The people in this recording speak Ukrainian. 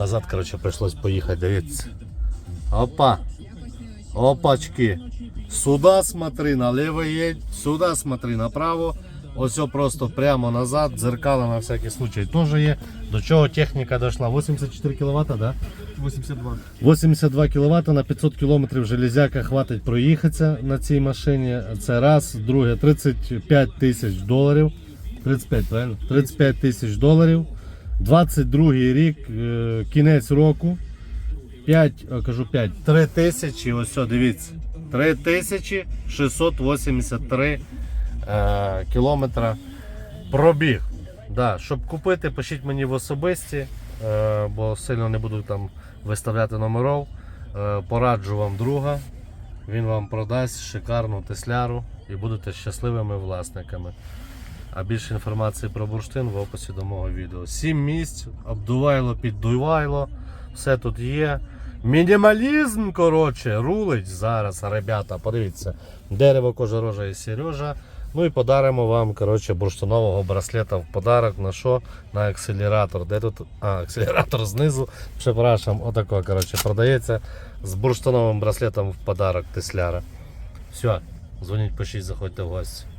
Назад, короче, пришлось поїхати, дивіться. Опа. Опачки. Сюда смотри, наліво їдь, сюди смотри, направо. Ось просто прямо назад, дзеркало на всякий случай теж є. До чого техніка дійшла? 84 кВт, да? 82. 82 кВт на 500 км железяка хватить проїхатися на цій машині. Це раз. Друге, 35 тисяч доларів. 35, правильно? 35 тисяч доларів. 22 рік, е, кінець року. 5, кажу 5, 3 тисячі, ось все, дивіться. 3 тисячі 683 е, кілометра пробіг. Да, щоб купити, пишіть мені в особисті, е, бо сильно не буду там виставляти номеров. Е, пораджу вам друга. Він вам продасть шикарну тесляру і будете щасливими власниками. А більше інформації про бурштин в описі до мого відео. Сім місць, обдувайло, піддувайло, все тут є. Мінімалізм, коротше, рулить зараз, ребята. Подивіться, дерево кожорожа і Сережа. Ну і подаримо вам коротше, бурштинового браслета в подарок на що? На акселератор. Де тут? А, акселератор знизу. Прzepraszam, отако, коротше, продається з бурштиновим браслетом в подарок Тесляра. Все, дзвоніть, пишіть, заходьте в гості.